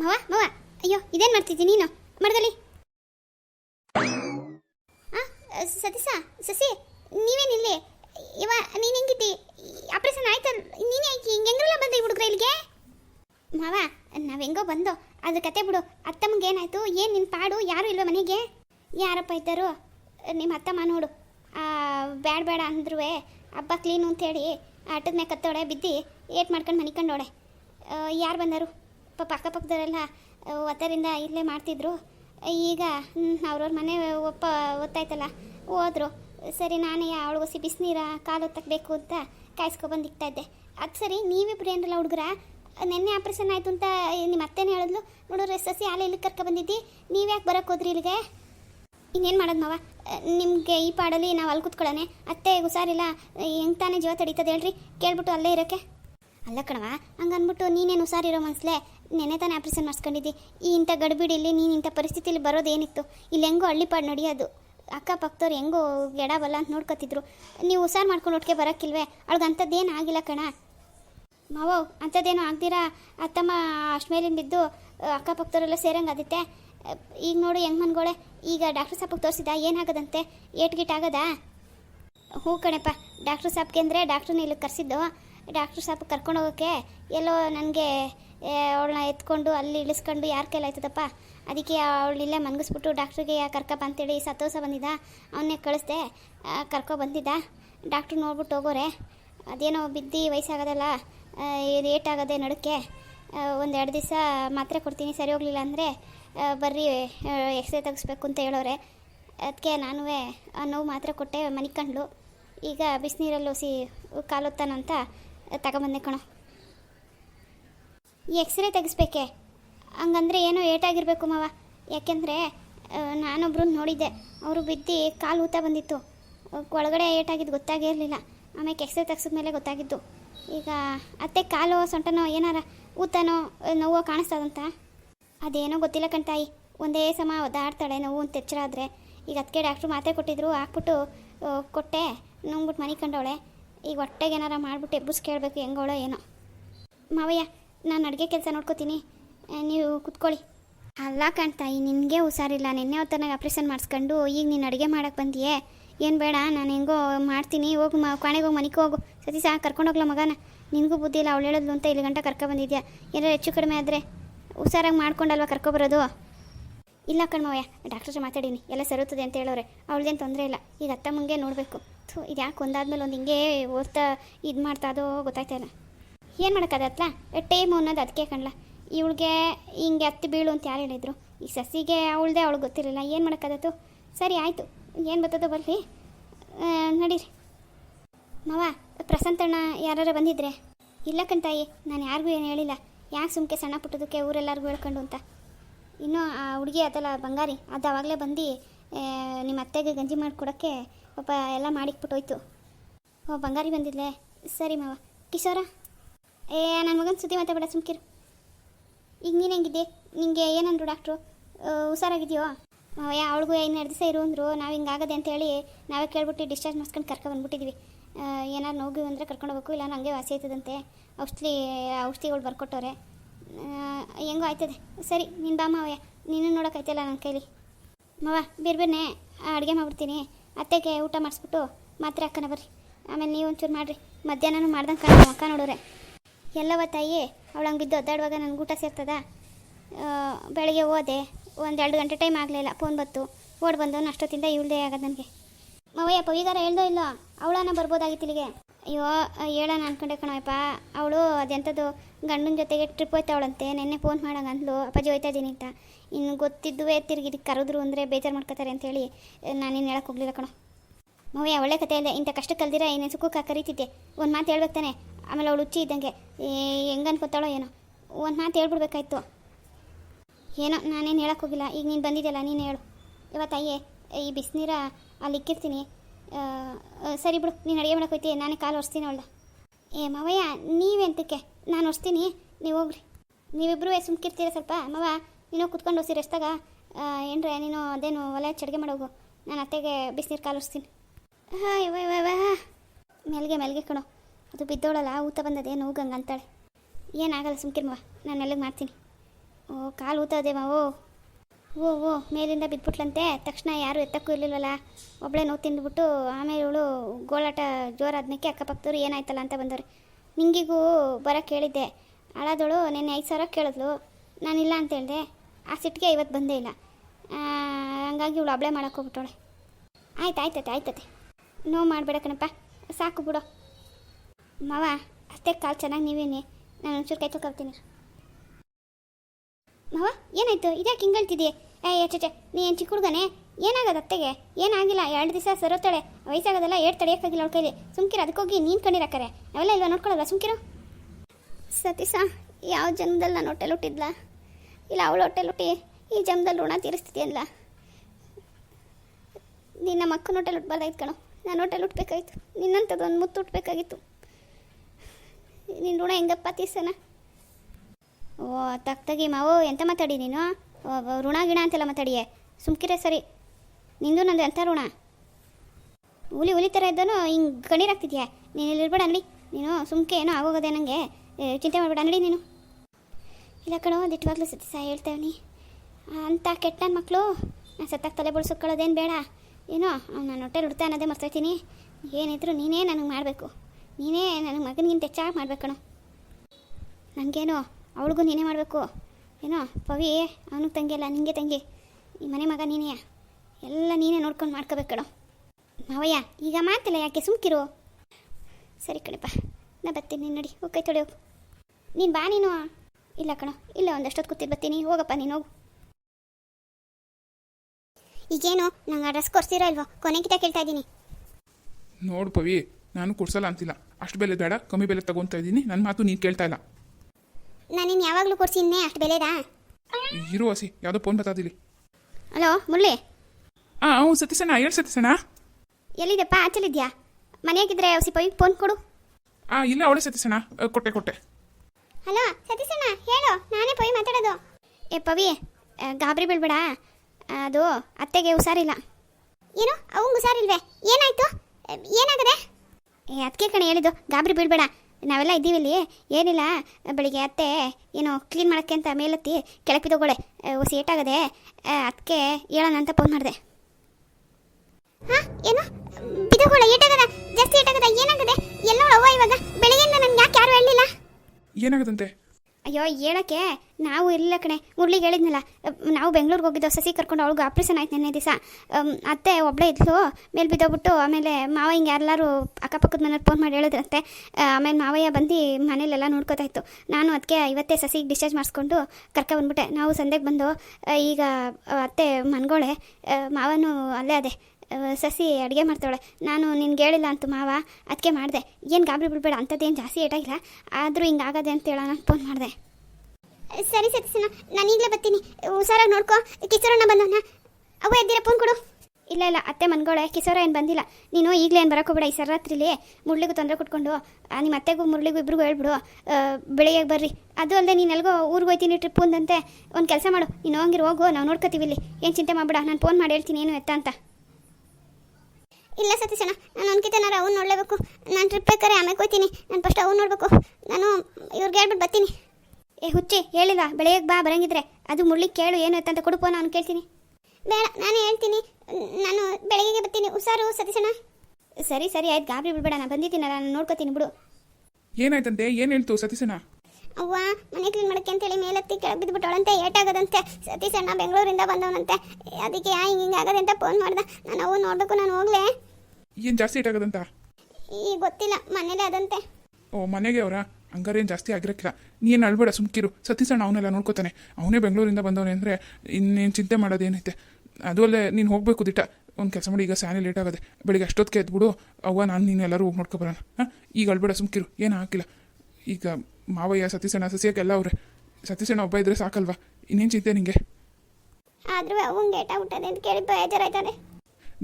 ಮವ ಮವ. ಅಯ್ಯೋ, ಇದೇನು ಮಾಡ್ತಿದ್ದೀನಿ ನೀನು? ಮಡಗಲಿ ಸತೀಶ, ಸಸಿ ನೀವೇನಿಲ್ಲಿ ಇವ ನೀನು ಹೆಂಗಿದ್ದಿ? ಆಪ್ರೇಷನ್ ಆಯ್ತಲ್ಲ ನೀನು ಹೆಂಗೆಲ್ಲ ಬಂದೆ ಹುಡುಗ್ರ ಇಲ್ಲಿಗೆ? ಮಾವ, ನಾವು ಹೆಂಗೋ ಬಂದು ಅದ್ರ ಕತೆ ಬಿಡು. ಅತ್ತಮ್ಗೆ ಏನಾಯ್ತು? ಏನು ನಿನ್ನ ಪಾಡು? ಯಾರು ಇಲ್ವ ಮನೆಗೆ? ಯಾರಪ್ಪ ಇದ್ದಾರು? ನಿಮ್ಮ ಅತ್ತಮ್ಮ ನೋಡು. ಬೇಡ ಬೇಡ ಅಂದ್ರೂ ಹಬ್ಬ ಕ್ಲೀನು ಅಂತೇಳಿ ಆಟದ ಮೇಲೆ ಕತ್ತೋಡೆ, ಬಿದ್ದಿ. ಏಟ್ ಮಾಡ್ಕೊಂಡು ಮನಿಕೊಂಡೋಡೆ ಯಾರು ಬಂದರು? ಪಾಪ ಅಕ್ಕಪಕ್ಕದವರೆಲ್ಲ ಒತ್ತರಿಂದ ಇಲ್ಲೇ ಮಾಡ್ತಿದ್ರು. ಈಗ ಅವ್ರವ್ರ ಮನೆ ಒಪ್ಪ, ಒತ್ತಾಯ್ತಲ್ಲ, ಹೋದ್ರು. ಸರಿ, ನಾನೇ ಅವಳಿಗೋಸಿ ಬಿಸಿನೀರ, ಕಾಲು ಬೇಕು ಅಂತ ಕಾಯಿಸ್ಕೊಬಂದು ಇಕ್ತಾ ಇದ್ದೆ. ಅದು ಸರಿ, ನೀವಿಬ್ರು ಏನರಲ್ಲ ಹುಡುಗರ? ನೆನ್ನೆ ಆಪ್ರೇಷನ್ ಆಯಿತು ಅಂತ ನಿಮ್ಮ ಅತ್ತೆನೇ ಹೇಳಿದ್ಲು. ನೋಡಿದ್ರೆ ಸಸಿ ಆಲೆ ಇಲ್ಲಿ ಕರ್ಕೊ ಬಂದಿದ್ದಿ. ನೀವು ಯಾಕೆ ಬರೋಕ್ಕೆ ಹೋದ್ರಿ ಇಲ್ಲಿಗೆ? ಇನ್ನೇನು ಮಾಡೋದು ಮಾವ? ನಿಮಗೆ ಈ ಪಾಡಲ್ಲಿ ನಾವು ಅಲ್ಲಿ ಕೂತ್ಕೊಳ್ಳೋಣ. ಅತ್ತೆ ಹುಷಾರಿಲ್ಲ, ಹೆಂಗೆ ತಾನೇ ಜೀವ ತಡೀತದೆ ಹೇಳ್ರಿ. ಕೇಳ್ಬಿಟ್ಟು ಅಲ್ಲೇ ಇರೋಕ್ಕೆ. ಅಲ್ಲ ಕಣವ ಹಂಗೆ ಅಂದ್ಬಿಟ್ಟು ನೀನೇನು ಹುಷಾರಿರೋ ಮನ್ಸ್ಲೆ ನೆನೆ ತಾನೇ ಆಪ್ರೇಷನ್ ಮಾಡಿಸ್ಕೊಂಡಿದ್ದಿ. ಈ ಇಂಥ ಗಡಿಬಿಡಿಲಿ ನೀನು ಇಂಥ ಪರಿಸ್ಥಿತಿಲಿ ಬರೋದೇನಿತ್ತು? ಇಲ್ಲಿ ಹೆಂಗೋ ಹಳ್ಳಿಪಾಡು ನಡೆಯೋದು. ಅಕ್ಕಪಕ್ಕದವ್ರು ಹೆಂಗೋ ಎಡಬಲ್ಲ ಅಂತ ನೋಡ್ಕೊತಿದ್ರು. ನೀವು ಹುಷಾರು ಮಾಡ್ಕೊಂಡು ಒಟ್ಟಿಗೆ ಬರೋಕ್ಕಿಲ್ವೇ? ಅವಳಿಗೆ ಅಂಥದ್ದೇನು ಆಗಿಲ್ಲ ಕಣ. ಮಾವೋ, ಅಂಥದ್ದೇನು ಆಗ್ದಿರಾ? ಅತ್ತಮ್ಮ ಅಷ್ಟು ಮೇಲಿಂದ ಬಿದ್ದು ಅಕ್ಕಪಕ್ಕದವರೆಲ್ಲ ಸೇರಂಗೆ ಆದಿತ್ತೆ. ಈಗ ನೋಡು ಹೆಂಗೆ ಮನ್ಗೋಳೆ ಈಗ ಡಾಕ್ಟರ್ ಸಾಪಿಗೆ ತೋರಿಸಿದ ಏನಾಗದಂತೆ? ಏಟ್ ಗಿಟ್ ಆಗದಾ? ಹ್ಞೂ ಕಣಪ್ಪ, ಡಾಕ್ಟರ್ ಸಾಪ್ಗೆ ಅಂದರೆ ಡಾಕ್ಟ್ರನ್ನ ಇಲ್ಲಿ ಕರೆಸಿದ್ದು. ಡಾಕ್ಟ್ರ್ ಸಾಪ್ ಕರ್ಕೊಂಡು ಹೋಗೋಕ್ಕೆ ಎಲ್ಲೋ ನನಗೆ ಅವಳನ್ನ ಎತ್ಕೊಂಡು ಅಲ್ಲಿ ಇಳಿಸ್ಕೊಂಡು ಯಾರ ಕೈಲಿ ಆಯ್ತದಪ್ಪ? ಅದಕ್ಕೆ ಇಲ್ಲೇ ಮನ್ಗಿಸ್ಬಿಟ್ಟು ಡಾಕ್ಟ್ರಿಗೆ ಕರ್ಕಪ್ಪ ಅಂತೇಳಿ ಸತೋಸ ಬಂದಿದ್ದ, ಅವನ್ನೇ ಕಳಿಸ್ದೆ ಕರ್ಕೊ ಬಂದಿದ್ದ. ಡಾಕ್ಟ್ರು ನೋಡ್ಬಿಟ್ಟು ಹೋಗೋರೆ. ಅದೇನೋ ಬಿದ್ದು ವಯಸ್ಸಾಗೋದಲ್ಲ ಲೇಟ್ ಆಗದೆ ನಡಕ್ಕೆ. ಒಂದು ಎರಡು ದಿವಸ ಮಾತ್ರೆ ಕೊಡ್ತೀನಿ, ಸರಿ ಹೋಗಲಿಲ್ಲ ಅಂದರೆ ಬರ್ರಿ ಎಕ್ಸ್ರೇ ತೆಗಿಸ್ಬೇಕು ಅಂತ ಹೇಳೋರೆ. ಅದಕ್ಕೆ ನಾನು ನೋವು ಮಾತ್ರೆ ಕೊಟ್ಟೆ ಮನಿಕಂಡ್ಲು ಈಗ ಬಿಸಿನೀರಲ್ಲಿ ಒಸಿ ಕಾಲೊತ್ತಾನಂತ ತಗೊಂಬಂದೆ ಕಣ. ಎಕ್ಸ್ರೇ ತೆಗಿಸ್ಬೇಕೆ? ಹಂಗಂದ್ರೆ ಏನೋ ಏಟಾಗಿರ್ಬೇಕು ಮಾವ. ಯಾಕೆಂದರೆ ನಾನೊಬ್ರು ನೋಡಿದ್ದೆ. ಅವರು ಬಿದ್ದು ಕಾಲು ಊತ ಬಂದಿತ್ತು. ಒಳಗಡೆ ಏಟಾಗಿದ್ದು ಗೊತ್ತಾಗೇ ಇರಲಿಲ್ಲ. ಆಮೇಲೆ ಎಕ್ಸ್ರೇ ತೆಗ್ಸಿದ ಮೇಲೆ ಗೊತ್ತಾಗಿದ್ದು. ಈಗ ಅತ್ತೆ ಕಾಲು, ಸೊಂಟನೋ, ಏನಾರ ಊತನೋ ನೋವು ಕಾಣಿಸ್ತದಂತ? ಅದೇನೋ ಗೊತ್ತಿಲ್ಲ ಕಣ್ತಾಯಿ ಒಂದೇ ಸಮ ಒದ್ದಾಡ್ತಾಳೆ ನೋವು ಅಂತ ಎಚ್ಚರ ಆದರೆ. ಈಗ ಅದಕ್ಕೆ ಡಾಕ್ಟ್ರು ಮಾತ್ರೆ ಕೊಟ್ಟಿದ್ರು. ಹಾಕ್ಬಿಟ್ಟು ಕೊಟ್ಟೆ. ನುಂಗ್ಬಿಟ್ಟು ಮನೆ ಕಂಡವಳೆ ಈಗ ಹೊಟ್ಟೆಗೆ ಏನಾರ ಮಾಡಿಬಿಟ್ಟು ಎಬ್ಬಸ್ ಕೇಳಬೇಕು ಹೆಂಗೋಳೋ ಏನೋ. ಮಾವಯ್ಯ, ನಾನು ಅಡುಗೆ ಕೆಲಸ ನೋಡ್ಕೋತೀನಿ. ನೀವು ಕುತ್ಕೊಳ್ಳಿ. ಅಲ್ಲ ಕಾಣ್ತಾಯಿ ನಿನಗೆ ಹುಷಾರಿಲ್ಲ. ನಿನ್ನೆ ಹೊತ್ತನಾಗ ಆಪ್ರೇಷನ್ ಮಾಡಿಸ್ಕೊಂಡು ಈಗ ನೀನು ಅಡುಗೆ ಮಾಡೋಕ್ಕೆ ಬಂದಿಯೇ? ಏನು ಬೇಡ, ನಾನು ಹೆಂಗೋ ಮಾಡ್ತೀನಿ. ಹೋಗು ಮ, ಕಾಣೆಗೆ ಹೋಗಿ, ಮನೆಗೆ ಹೋಗು. ಸತಿ ಸಹ ಕರ್ಕೊಂಡೋಗ್ಲ ಮಗನ? ನಿನಗೂ ಬುದ್ಧಿ ಇಲ್ಲ, ಅವಳು ಹೇಳಿದ್ಲು ಅಂತ ಇಲ್ಲಿ ಗಂಟೆ ಕರ್ಕೊ ಬಂದಿದ್ಯಾ? ಏನಾರು ಹೆಚ್ಚು ಕಡಿಮೆ ಆದರೆ ಹುಷಾರಾಗಿ ಮಾಡ್ಕೊಂಡಲ್ವ ಕರ್ಕೊಬರೋದು ಇಲ್ಲ ಕಣ್ಮವಯ್ಯ ಡಾಕ್ಟರ್ ಜೊತೆ ಮಾತಾಡೀನಿ. ಎಲ್ಲ ಸರುತ್ತದೆ ಅಂತ ಹೇಳೋರೆ. ಅವಳದೇನು ತೊಂದರೆ ಇಲ್ಲ. ಈಗ ಅತ್ತ ಮುಂಗೆ ನೋಡಬೇಕು. ಥೂ, ಇದು ಯಾಕೆ ಒಂದಾದ್ಮೇಲೆ ಒಂದು ಹಿಂಗೆ ಓದ್ತಾ ಇದು ಮಾಡ್ತಾ ಅದೋ ಗೊತ್ತಾಯ್ತಾ ಇಲ್ಲ. ಏನು ಮಾಡೋಕ್ಕಾಗತ್ಲ ಟೈಮ್ ಅನ್ನೋದು ಅದಕ್ಕೆ ಕಣ್ಲ. ಇವಳಿಗೆ ಹಿಂಗೆ ಹತ್ತು ಬೀಳು ಅಂತ ಯಾರು ಹೇಳಿದ್ರು? ಈ ಸಸಿಗೆ ಅವಳದೆ ಅವಳು ಗೊತ್ತಿರಲಿಲ್ಲ. ಏನು ಮಾಡೋಕ್ಕಾಗತ್ತು? ಸರಿ, ಆಯಿತು. ಏನು ಬರ್ತದೋ ಬರಲಿ. ನಡೀರಿ. ಮಾವ ಅಣ್ಣ ಯಾರು ಬಂದಿದ್ರೆ? ಇಲ್ಲ ಕಣ್ತಾಯಿ ನಾನು ಯಾರಿಗೂ ಏನು ಹೇಳಿಲ್ಲ. ಯಾಕೆ ಸುಮ್ಕೆ ಸಣ್ಣ ಪುಟ್ಟದಕ್ಕೆ ಊರೆಲ್ಲರಿಗೂ ಹೇಳ್ಕೊಂಡು ಅಂತ. ಇನ್ನೂ ಆ ಹುಡುಗಿ ಅದಲ್ಲ, ಬಂಗಾರಿ, ಅದು ಆವಾಗಲೇ ಬಂದು ನಿಮ್ಮ ಅತ್ತೆಗೆ ಗಂಜಿ ಮಾಡಿಕೊಡೋಕ್ಕೆ ಪಾಪ ಎಲ್ಲ ಮಾಡಿಕ್ಬಿಟ್ಟೋಯ್ತು. ಓ, ಬಂಗಾರಿ ಬಂದಿದ್ಲೆ? ಸರಿ ಮಾವ. ಕಿಶೋರ? ಏ ನನ್ನ ಮಗನ ಸುದ್ದಿ ಮಾತಾಡ ಸುಮ್ಕಿರು. ಈಗ ನೀನು ಹೆಂಗಿದ್ದೆ? ನಿಂಗೆ ಏನಂದ್ರು ಡಾಕ್ಟ್ರು? ಹುಷಾರಾಗಿದೆಯೋ? ಮಾವಯ್ಯ, ಅವಳಿಗೂ ಇನ್ನೆರಡು ದಿವಸ ಇರು ಅಂದರು. ನಾವು ಹಿಂಗಾಗದೆ ಅಂತೇಳಿ ನಾವೇ ಕೇಳ್ಬಿಟ್ಟು ಡಿಸ್ಚಾರ್ಜ್ ಮಾಡ್ಸ್ಕೊಂಡು ಕರ್ಕೊ ಬಂದ್ಬಿಟ್ಟಿದ್ವಿ. ಏನಾರು ನೋವು ಅಂದರೆ ಕರ್ಕೊಂಡು ಹೋಗ್ಬೇಕು ಇಲ್ಲ ಹಂಗೆ ವಾಸಿ ಆಯ್ತದಂತೆ. ಔಷಧಿ, ಔಷಧಿಗಳು ಬರ್ಕೊಟ್ಟವ್ರೆ. ಹೆಂಗೋ ಆಯ್ತದೆ. ಸರಿ, ನೀನು ಬಾ ಮಾವಯ್ಯ. ನೀನು ನೋಡೋಕ್ಕಾಯ್ತಲ್ಲ ನನ್ನ ಕೈಲಿ. ಮಾವ ಬಿರ್ಬೇನೆ ಅಡುಗೆ ಮಾಡ್ಬಿಡ್ತೀನಿ. ಅತ್ತೆಗೆ ಊಟ ಮಾಡಿಸ್ಬಿಟ್ಟು ಮಾತ್ರೆ ಅಕ್ಕನ ಬರ್ರಿ. ಆಮೇಲೆ ನೀವು ಒಂಚೂರು ಮಾಡಿರಿ. ಮಧ್ಯಾಹ್ನನೂ ಮಾಡ್ದಂಗೆ ಕಾಣ ಅಕ್ಕ ನೋಡೋರೆ ಎಲ್ಲವ ತಾಯಿ, ಅವಳು ಹಂಗೆ ಬಿದ್ದು ಒದ್ದಾಡುವಾಗ ನನಗೆ ಊಟ ಸೇರ್ತದ? ಬೆಳಗ್ಗೆ ಹೋದೆ. ಒಂದು ಎರಡು ಗಂಟೆ ಟೈಮ್ ಆಗಲಿಲ್ಲ ಫೋನ್ ಬತ್ತು ಓಡ್ ಬಂದು ಅಷ್ಟೊತ್ತಿಂದ ಇವಳದೇ ಆಗೋದು ನನಗೆ. ಮವಯ್ಯ ಪವಿಗಾರ ಹೇಳ್ದೋ ಇಲ್ಲೋ? ಅವಳನ್ನ ಬರ್ಬೋದಾಗಿತ್ತು ಇಲ್ಲಿಗೆ ಅಯ್ಯೋ, ಹೇಳೋಣ ಅನ್ಕೊಂಡೆ ಕಣಪ್ಪ ಅವಳು ಅದೆಂಥದ್ದು ಗಂಡನ ಜೊತೆಗೆ ಟ್ರಿಪ್ ಹೋಯ್ತಾವಳಂತೆ. ನೆನ್ನೆ ಫೋನ್ ಮಾಡಂಗೆ ಅಂದ್ಲು ಅಪ್ಪಾಜಿ ಹೋಯ್ತಾ ಇದ್ದೀನಿ ಅಂತ. ಇನ್ನು ಗೊತ್ತಿದ್ದುವೇ ತಿರುಗಿ ಕರೆದ್ರು ಅಂದರೆ ಬೇಜಾರು ಮಾಡ್ಕೋತಾರೆ ಅಂತೇಳಿ ನಾನೇನು ಹೇಳಕ್ಕೆ ಹೋಗಲಿಲ್ಲ ಕಣೋ. ಮವಯ್ಯ, ಒಳ್ಳೆ ಕತೆ ಇಲ್ಲ ಇಂಥ ಕಷ್ಟ ಕಲ್ದಿರ? ಇನ್ನೇನು ಸುಖಕ್ಕೆ ಕರೀತಿದ್ದೆ. ಒಂದು ಮಾತು ಹೇಳ್ಬೇಕು ತಾನೆ. ಆಮೇಲೆ ಅವಳು ಹುಚ್ಚಿ ಇದ್ದಂಗೆ. ಹೆಂಗೆ ಅನ್ಕೋತಾಳೋ ಏನೋ. ಒಂದು ಮಾತು ಹೇಳ್ಬಿಡ್ಬೇಕಾಯ್ತು. ಏನೋ ನಾನೇನು ಹೇಳಕ್ಕೆ ಹೋಗಿಲ್ಲ. ಈಗ ನೀನು ಬಂದಿದ್ದೆಲ್ಲ ನೀನು ಹೇಳು. ಇವತ್ತು ಅಯ್ಯೇ, ಈ ಬಿಸಿನೀರ ಅಲ್ಲಿ ಇಕ್ಕಿರ್ತೀನಿ. ಸರಿ ಬಿಡು, ನೀನು ಅಡುಗೆ ಮಾಡಕ್ಕೆ ಹೋಯ್ತಿ, ನಾನೇ ಕಾಲು ಒರೆಸ್ತೀನಿ ಅವಳ ಏ, ಮವಯ್ಯ, ನೀವೆಂತಕ್ಕೆ? ನಾನು ಒರೆಸ್ತೀನಿ, ನೀವು ಹೋಗ್ರಿ. ನೀವಿಬ್ಬರು ಸುಮ್ಕಿರ್ತೀರ ಸ್ವಲ್ಪ? ಮವ, ನೀನು ಕುತ್ಕೊಂಡು ಹೋಸಿ ರೆಸ್ತಾಗ ಏನ್ರೆ, ನೀನು ಅದೇನು ಒಲೆ ಚಡಿಗೆ ಮಾಡೋಗು ನಾನು ಅತ್ತೆಗೆ ಬಿಸಿನೀರು ಕಾಲು ಒರೆಸ್ತೀನಿ. ಹಾಯ್ ಇವ ಇವ ಮೆಲ್ಗೆ ಮೆಲ್ಗೆ ಕಣೋ. ಅದು ಬಿದ್ದೋಳಲ್ಲ ಊತ ಬಂದದೆ ನೋವು ಗಂಗ ಅಂತಾಳೆ. ಏನಾಗಲ್ಲ ಸುಮ್ಕಿರ್ ಮವ. ನಾನು ಮೆಲ್ಲಗೆ ಮಾಡ್ತೀನಿ. ಓ, ಕಾಲು ಊತದೆ ಮಾವು. ಓ ಓ, ಮೇಲಿಂದ ಬಿದ್ಬಿಟ್ಲಂತೆ. ತಕ್ಷಣ ಯಾರು ಎತ್ತಕ್ಕೂ ಇರಲಿಲ್ವಲ್ಲ? ಒಬ್ಬಳೇ ನೋವು ತಿಂದ್ಬಿಟ್ಟು ಆಮೇಲೆ ಇವಳು ಗೋಳಾಟ ಜೋರಾದ್ನಕ್ಕೆ ಅಕ್ಕಪಕ್ಕದವ್ರು ಏನಾಯ್ತಲ್ಲ ಅಂತ ಬಂದವ್ರಿ. ನಿಂಗಿಗೂ ಬರೋಕ್ಕೆ ಹೇಳಿದ್ದೆ. ಅಳದವಳು ನೆನ್ನೆ ಐದು ಸಾವಿರ ಕೇಳಿದ್ಲು. ನಾನಿಲ್ಲ ಅಂತ ಹೇಳಿದೆ. ಆ ಸಿಟ್ಟಿಗೆ ಇವತ್ತು ಬಂದೇ ಇಲ್ಲ. ಹಂಗಾಗಿ ಇವಳು ಅಬ್ಳೆ ಮಾಡೋಕೆ ಹೋಗ್ಬಿಟ್ಟವಳೆ. ಆಯ್ತು ಆಯ್ತತೆ ಆಯ್ತತೆ ನೋವು ಮಾಡಬೇಡ ಕಣಪ್ಪ. ಸಾಕು ಬಿಡು. ಮಾವ, ಅಷ್ಟೇ ಕಾಲು ಚೆನ್ನಾಗಿ ನೀವೇನೆ. ನಾನು ಒಂಚೂರು ಕೈ ತೊಗೊಳ್ತೀನಿ ಮಾವ, ಏನಾಯ್ತು? ಇದ್ಯಾಕೆ ಹಿಂಗಳ್ತಿದ್ದೀ ಏ ನೀ ಏನು ಚಿಕ್ಕ ಹುಡುಗನೇ? ಏನಾಗದ ಅತ್ತೆಗೆ? ಏನಾಗಿಲ್ಲ, ಎರಡು ದಿವಸ ಸರೋತಾಳೆ ವಯಸ್ಸಾಗೋದಲ್ಲ ಏಟ್ ತಡೆಯೋಕ್ಕಾಗಿಲ್ಲ ಅವ್ಳ ಕೈಲಿ. ಸುಮ್ಕಿರ ಅದಕ್ಕೋಗಿ ನೀನು ಕಣ್ಣೀರಾಕರೆ ಅವೆಲ್ಲ ಇಲ್ವಾ ನೋಡ್ಕೊಳ್ಳಲ್ಲ ಸುಮ್ಕಿರು. ಸತೀಸ ಯಾವ ಜನ್ಮದಲ್ಲಿ ನಾನು ಹೊಟ್ಟೆಲ್ ಹುಟ್ಟಿದ್ಲ? ಇಲ್ಲ, ಅವಳು ಹೊಟ್ಟೆಲ್ ಹುಟ್ಟಿ ಈ ಜನ್ಮದಲ್ಲಿ ಋಣ ತೀರಿಸ್ತಿದ್ಯಲ್ಲ ನಿನ್ನ ಮಕ್ಕನ ಹೊಟ್ಟೆಲ್ ಹುಟ್ಟಬಾರ್ದಾಯ್ತು ಕಣೋ. ನಾನು ಹೊಟ್ಟೆಲ್ ಹುಟ್ಟಬೇಕಾಯ್ತು ನಿನ್ನಂಥದ್ದು ಒಂದು ಮುತ್ತು ಹುಟ್ಟಬೇಕಾಗಿತ್ತು ನಿನ್ನ ಋಣ ಹೆಂಗಪ್ಪ ತೀರ್ಸನ? ಓ ತಗ್ತಗಿ ಮಾವು, ಎಂತ ಮಾತಾಡಿ ನೀನು? ಋಣ ಗಿಣ ಅಂತೆಲ್ಲ ಮಾತಾಡಿಯೇ? ಸುಮ್ಕಿರೆ ಸರಿ. ನಿಂದು ನಂದು ಎಂಥ ಋಣ? ಹುಲಿ ಹುಲಿ ಥರ ಇದ್ದನು ಹಿಂಗೆ ಕಣ್ಣೀರಾಗ್ತಿದ್ಯಾ ನೀನು ಇಲ್ಲಿರ್ಬೇಡ ನಡಿ ನೀನು ಸುಮ್ಕೆ ಏನೋ ಆಗೋಗದೆ ನನಗೆ ಚಿಂತೆ ಮಾಡಬೇಡ ನಡಿ ನೀನು. ಇಲ್ಲ ಕಣೋ ದಿಟ್ಟವಾಗ್ಲೂ ಸತಿ ಸಹ ಹೇಳ್ತೇವನಿ. ಅಂಥ ಕೆಟ್ಟ ನನ್ನ ಮಕ್ಕಳು ನಾನು ಸತ್ತಾಗ ತಲೆ ಬಳ್ಸೋಕ್ಕೊಳ್ಳೋದೇನು ಬೇಡ. ಏನೋ, ನಾನು ಹೊಟ್ಟೆಲಿ ಹುಡ್ತಾ ಅನ್ನೋದೇ ಮರ್ತೋಯ್ತೀನಿ ಏನಿದ್ರು ನೀನೇ ನನಗೆ ಮಾಡಬೇಕು. ನೀನೇ ನನಗೆ ಮಗನಿಗಿಂತ ಹೆಚ್ಚಾಗಿ ಮಾಡಬೇಕು ಕಣೋ. ನನಗೇನು ಅವಳಿಗೂ ನೀನೇ ಮಾಡಬೇಕು. ಏನೋ, ಪವಿ, ಅವನಿಗೆ ತಂಗಿ ಅಲ್ಲ ನಿಂಗೆ ತಂಗಿ. ಈ ಮನೆ ಮಗ ನೀನೆಯ ಎಲ್ಲ ನೀನೇ ನೋಡ್ಕೊಂಡು ಮಾಡ್ಕೋಬೇಕು ಕಣೋ. ಮಾವಯ್ಯ, ಈಗ ಮಾತಿಲ್ಲ ಯಾಕೆ, ಸುಮ್ಕಿರು. ಸರಿ ಕಣಪ್ಪ, ನಾ ಬರ್ತೀನಿ, ನೀನು ನೋಡಿ, ಹೋಗಿ ಕೈ ತೊಳೆಯೋಗು ನೀನು ಬಾ ನೀನು. ಇಲ್ಲ ಕಣೋ, ಇಲ್ಲ, ಒಂದಷ್ಟೊತ್ತು ಕೂತಿದ್ದು ಬರ್ತೀನಿ ಹೋಗಪ್ಪ, ನೀನು ಹೋಗು. ಈಗೇನು, ನಂಗೆ ಅಡ್ರೆಸ್ ಕೊಡ್ಸಿರೋ ಇಲ್ವೋ? ಕೊನೆಗಿಂತ ಕೇಳ್ತಾ ಇದ್ದೀನಿ. ನೋಡು ಪವಿ, ನಾನು ಕೊಡ್ಸಲ್ಲ ಅಂತಿಲ್ಲ. ಅಷ್ಟು ಬೆಲೆ ಬೇಡ, ಕಮ್ಮಿ ಬೆಲೆ ತಗೊತಾ ಇದ್ದೀನಿ. ನನ್ನ ಮಾತು ನೀನು ಕೇಳ್ತಾ ಇಲ್ಲ. ನಾನಿನ್ನು ಯಾವಾಗಲೂ ಕೊಡ್ಸಿನ್ನೇ ಅಷ್ಟು ಬೆಲೆದಾ ಇರು ಹಸಿ ಯಾವುದೋ ಫೋನ್ ಬತ್ತಾದಿಲ್ಲಿ ಹಲೋ ಮುರಳಿ. ಹಾಂ ಹ್ಞೂ ಸತೀಸಣ್ಣ ಹೇಳಿ ಸತೀಸಣ್ಣ ಎಲ್ಲಿದೆಪ್ಪ ಆಚಲಿದ್ಯಾ ಮನೆಯಾಗಿದ್ರೆ ಪೈ ಫೋನ್ ಕೊಡು. ಹಾಂ ಇಲ್ಲ ಅವಳೆ ಸತೀಸಣ್ಣ ಅ, ಕೊಟ್ಟೆ ಕೊಟ್ಟೆ. ಹಲೋ ಸತೀಶಣ್ಣ ಹೇಳು ನಾನೇ ಪವಿ ಮಾತಾಡೋದು. ಏ ಪವಿ ಆ, ಗಾಬರಿ ಬೀಳ್ಬೇಡ. ಅದು ಅತ್ತೆಗೆ ಹುಷಾರಿಲ್ಲ. ಏನು? ಅವಂಗೆ ಹುಷಾರಿಲ್ವೇ? ಏನಾಯ್ತು? ಏನಾಗದೆ? ಏ ಅದಕ್ಕೆ ಕಣೆ ಹೇಳಿದ್ದು ಗಾಬರಿ ಬೀಳ್ಬೇಡ. ನಾವೆಲ್ಲ ಇದ್ದೀವಿ ಇಲ್ಲಿ. ಏನಿಲ್ಲ, ಬೆಳಿಗ್ಗೆ ಅತ್ತೆ ಏನು ಕ್ಲೀನ್ ಮಾಡೋಕ್ಕೆ ಅಂತ ಮೇಲತ್ತಿ ಕೆಳಕ್ಕೆ ಬಿದ್ದೋಗೋಳೆ ಹೊಸ ಏಟಾಗದೆ ಅದಕ್ಕೆ ಹೇಳೋಣ ಅಂತ ಫೋನ್ ಮಾಡಿದೆ. ಹಾಂ, ಏನು? ಬಿದ್ದೋಗೋಳೆ ಏಟಾಗದ? ಜಾಸ್ತಿ ಏಟಾಗದ? ಏನಾಗದೆ? ಎಲ್ಲ ಅವ್ವ ಇವಾಗ. ಬೆಳಿಗ್ಗೆಯಿಂದ ನನಗೆ ಯಾಕೆ ಯಾರು ಹೇಳಲಿಲ್ಲ? ಏನಾಗದಂತೆ ಅಯ್ಯೋ ಹೇಳಕ್ಕೆ ನಾವು ಇಲ್ಲ ಕಣೆ. ಮುರಳಿಗೆ ಹೇಳಿದ್ನಲ್ಲ, ನಾವು ಬೆಂಗಳೂರಿಗೆ ಹೋಗಿದ್ದೋ ಸಸಿ ಕರ್ಕೊಂಡು ಅವಳಿಗೆ ಆಪ್ರೇಷನ್ ಆಯ್ತು ನೆನ್ನೆ ದಿವಸ. ಅತ್ತೆ ಒಬ್ಬಳೇ ಇದ್ಲು, ಮೇಲೆ ಬಿದ್ದೋಗ್ಬಿಟ್ಟು ಆಮೇಲೆ ಮಾವ ಹಿಂಗೆ ಎಲ್ಲರೂ ಅಕ್ಕಪಕ್ಕದ ಮನೆಯವ್ರು ಫೋನ್ ಮಾಡಿ ಹೇಳಿದ್ರಂತೆ. ಆಮೇಲೆ ಮಾವಯ್ಯ ಬಂದು ಮನೇಲೆಲ್ಲ ನೋಡ್ಕೋತಾ ಇತ್ತು. ನಾನು ಅದಕ್ಕೆ ಇವತ್ತೇ ಸಸಿಗೆ ಡಿಸ್ಚಾರ್ಜ್ ಮಾಡಿಸ್ಕೊಂಡು ಕರ್ಕೊ ಬಂದ್ಬಿಟ್ಟೆ. ನಾವು ಸಂದೆಗೆ ಬಂದು ಈಗ ಅತ್ತೆ ಮನ್ಗೋಳೆ ಮಾವನೂ ಅಲ್ಲೇ ಅದೇ. ಸಸಿ ಅಡುಗೆ ಮಾಡ್ತಾವಳೆ. ನಾನು ನಿನ್ಗೆ ಹೇಳಿಲ್ಲ ಅಂತ ಮಾವ ಅದಕ್ಕೆ ಮಾಡಿದೆ. ಏನು ಗಾಬರಿ ಬಿಡಬೇಡ ಅಂಥದ್ದೇನು ಜಾಸ್ತಿ ಏಟಾಗಿಲ್ಲ ಆದರೂ ಹಿಂಗಾಗದೆ ಅಂತ ಹೇಳೋಣ ಫೋನ್ ಮಾಡಿದೆ. ಸರಿ ಸತೀಸಣ್ಣ ನಾನು ಈಗಲೇ ಬರ್ತೀನಿ. ಹುಷಾರಾಗಿ ನೋಡ್ಕೊ. ಕಿಸರಣ್ಣ ಬಂದವನ. ಅವ ಎದ್ದಿರ ಫೋನ್ ಕೊಡು. ಇಲ್ಲ ಇಲ್ಲ ಅತ್ತೆ ಮನ್ಗೋಳೆ ಕಿಸೋರ ಏನು ಬಂದಿಲ್ಲ. ನೀನು ಈಗಲೇ ಏನು ಬರೋಕೋಬೇಡ ಈ ಸರಾತ್ರಿಲಿ ಮುರಳಿಗೂ ತೊಂದರೆ ಕೊಟ್ಕೊಂಡು ನಿಮ್ಮ ಅತ್ತೆಗೂ ಮುರಳಿಗೂ ಇಬ್ರಿಗೂ ಹೇಳ್ಬಿಡು. ಬೆಳಿಗ್ಗೆ ಬರ್ರಿ. ಅದು ಅಲ್ಲದೆ ನೀನು ಎಲ್ಗೋ ಊರಿಗೆ ಹೋಯ್ತೀನಿ ಟ್ರಿಪ್ ಅಂದಂತೆ ಒಂದು ಕೆಲಸ ಮಾಡು. ನೀನು ಹೋಗಿರು ಹೋಗು ನಾವು ನೋಡ್ಕೋತೀವಿ ಇಲ್ಲಿ. ಏನು ಚಿಂತೆ ಮಾಡ್ಬೇಡ ನಾನು ಫೋನ್ ಮಾಡಿ ಹೇಳ್ತೀನಿ ಏನು ಎತ್ತ ಅಂತ. ಇಲ್ಲ ಸತೀಶಣ್ಣ ನಾನು ಅನ್ಕಿತನಾರ ಅವ್ನು ನೋಡಲೇಬೇಕು. ನಾನು ಟ್ರಿಪ್ ಬೇಕಾರೆ ಆಮೇಲೆ ಹೋಗ್ತೀನಿ ನಾನು ಫಸ್ಟ್ ಅವ್ನು ನೋಡಬೇಕು. ನಾನು ಇವ್ರಿಗೆ ಹೇಳ್ಬಿಟ್ಟು ಬರ್ತೀನಿ. ಏ ಹುಚ್ಚಿ ಹೇಳಿಲ್ಲ ಬೆಳಗ್ಗೆ ಬಾ ಬರಂಗಿದ್ರೆ. ಅದು ಮುಳ್ಳಿ ಕೇಳು ಏನು ಅಂತ ಕೊಡುಪೋ ಫೋನ್ ಅವ್ನು ಕೇಳ್ತೀನಿ. ಬೇಡ ನಾನು ಹೇಳ್ತೀನಿ. ನಾನು ಬೆಳಗ್ಗೆ ಬರ್ತೀನಿ. ಹುಷಾರು ಸತೀಶಣ್ಣ. ಸರಿ ಸರಿ ಆಯ್ತು ಗಾಬರಿ ಬಿಡಬೇಡ. ನಾನು ಬಂದಿದ್ದೀನಲ್ಲ ನಾನು ನೋಡ್ಕೋತೀನಿ ಬಿಡು. ಏನಾಯ್ತಂತೆ? ಏನು ಹೇಳ್ತು ಸತೀಶಣ್ಣ? ಅವ್ವ ಮನೆ ಕ್ಲೀನ್ ಮಾಡಕ್ಕೆ ಅಂತೇಳಿ ಮೇಲತ್ತಿ ಕೆಳಗೆ ಬಿದ್ದುಬಿಟ್ಟವಳಂತೆ ಏಟಾಗದಂತೆ. ಸತೀಶಣ್ಣ ಬೆಂಗಳೂರಿಂದ ಬಂದವನಂತೆ. ಅದಕ್ಕೆ ಹಿಂಗೆ ಹಿಂಗೆ ಆಗದೆ ಅಂತ ಫೋನ್ ಮಾಡ್ದೆ. ನಾನು ಅವು ನೋಡಬೇಕು ನಾನು ಹೋಗ್ಲೇ. ಏನು ಜಾಸ್ತಿ ಇಟ್ಟಾಗದಂತ ಈ ಗೊತ್ತಿಲ್ಲ ಮನೇಲೆ ಅದಂತೆ. ಓ ಮನೆಗೆ ಅವರ? ಹಂಗಾರೆ ಏನು ಜಾಸ್ತಿ ಆಗಿರಕ್ಕಿಲ್ಲ ನೀನು ಅಳ್ಬೇಡ ಸುಮ್ಕಿರು ಸತೀಸಣ್ಣ ಅವನೆಲ್ಲ ನೋಡ್ಕೋತಾನೆ. ಅವನೇ ಬೆಂಗಳೂರಿಂದ ಬಂದವನೇ ಅಂದರೆ ಇನ್ನೇನು ಚಿಂತೆ ಮಾಡೋದೇನೈತೆ? ಅದು ಅಲ್ಲೇ ನೀನು ಹೋಗಬೇಕು ದಿಟ್ಟ. ಒಂದು ಕೆಲಸ ಮಾಡಿ ಈಗ ಸ್ಯಾನೆ ಲೇಟ್ ಆಗದೆ. ಬೆಳಿಗ್ಗೆ ಅಷ್ಟೊತ್ತಿಗೆ ಎದ್ಬಿಡು ಅವ್ವ ನಾನು ನೀನು ಎಲ್ಲರೂ ಹೋಗಿ ನೋಡ್ಕೊಬರೋಣ ಹಾಂ? ಈಗ ಅಳ್ಬೇಡ ಸುಮ್ಕಿರು ಏನು ಹಾಕಿಲ್ಲ. ಈಗ ಮಾವಯ್ಯ ಸತೀಸಣ್ಣ ಸಸಿಯಕ್ಕೆಲ್ಲ ಅವ್ರೆ. ಸತೀಸಣ್ಣ ಒಬ್ಬ ಇದ್ರೆ ಸಾಕಲ್ವಾ? ಇನ್ನೇನು ಚಿಂತೆ ನಿಂಗೆ? ಆದ್ರೂ ಅವಂಗೆ ಅಂತ ಕೇಳಿ ಬೇಜಾರಾಯ್ತದೆ.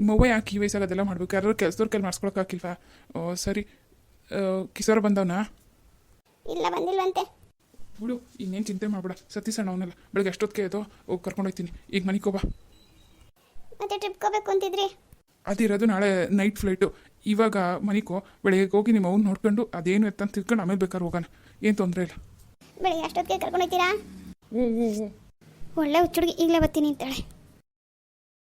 ನಿಮ್ಮವ್ವ ಯಾಕೆ ಈ ವಯಸ್ಸಾಗ ಅದೆಲ್ಲ ಮಾಡ್ಬೇಕು. ಯಾರು ಕೆಲಸದವ್ರ ಕೈಲಿ ಮಾಡಿಸ್ಕೊಳಕ್ಕೆ ಹಾಕಿಲ್ವಾ? ಓ ಸರಿ. ಕಿಸೋರ ಬಂದವನಾ? ಇಲ್ಲ ಬಂದಿಲ್ವಂತೆ. ಬಿಡು ಇನ್ನೇನು ಚಿಂತೆ ಮಾಡ್ಬೇಡ. ಸತೀಸಣ್ಣ ಅವನೆಲ್ಲ. ಬೆಳಗ್ಗೆ ಅಷ್ಟೊತ್ತಿಗೆ ಎದೋ ಹೋಗಿ ಕರ್ಕೊಂಡು ಹೋಗ್ತೀನಿ. ಈಗ ಮನೆಗೆ ಹೋಗ್ಬಾ ಮತ್ತೆ ಟ್ರಿಪ್ ಹೋಗ್ಬೇಕು ಅಂತಿದ್ರಿ? ಅದಿರೋದು ನಾಳೆ ನೈಟ್ ಫ್ಲೈಟು ಇವಾಗ ಮನಿಕೋ ಬೆಳಗ್ಗೆ ಹೋಗಿ ನಿಮ್ಮ ಅವ್ನು ನೋಡ್ಕೊಂಡು ಅದೇನು ಎತ್ತಂತ ತಿಳ್ಕೊಂಡು ಆಮೇಲೆ ಬೇಕಾದ್ರೆ ಹೋಗೋಣ. ಏನು ತೊಂದರೆ ಇಲ್ಲ. ಬೆಳಿಗ್ಗೆ ಅಷ್ಟೊತ್ತಿಗೆ ಕರ್ಕೊಂಡೋಗ್ತೀರಾ ಹ್ಞೂ ಹ್ಞೂ ಹ್ಞೂ ಒಳ್ಳೆ ಹುಚ್ಚುಡುಗಿ. ಈಗಲೇ ಬರ್ತೀನಿ ಅಂತಾಳೆ.